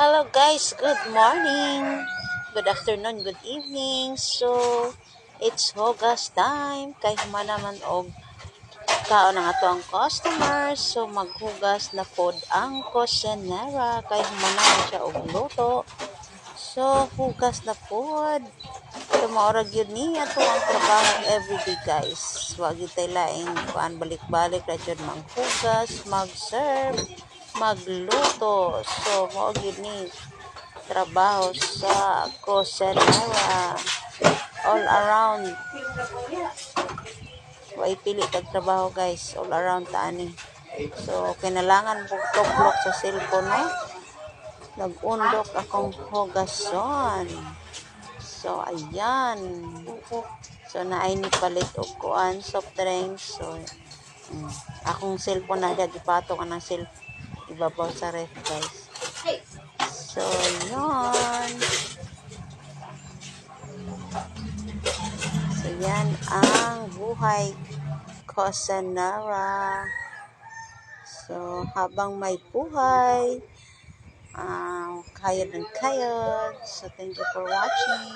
Hello guys, good morning, good afternoon, good evening. So, it's Hugas time. Kay naman og kaon ang ato ang customers. So, maghugas na pod ang kusinera. Kay humanaman siya og luto. So, hugas na pod. So, maorag yun ni ato ang trabaho everyday guys. Wag yun tayo laing kuan balik-balik na dyan manghugas, mag-serve, magluto. So, mo ni trabaho sa kusinera. All around. Way pili tag trabaho guys. All around taani. So, kinalangan po tuklok sa cellphone no? Nag-undok akong hugason. So, ayan. So, naay ni palit og kuan soft drinks. So, mm, akong cellphone na dyan. Ipatong ang cell ibabaw sa ref guys. So, yun. So, yan ang buhay ko sa Nara. So, habang may buhay, ah, kayod ng kayod. So, thank you for watching.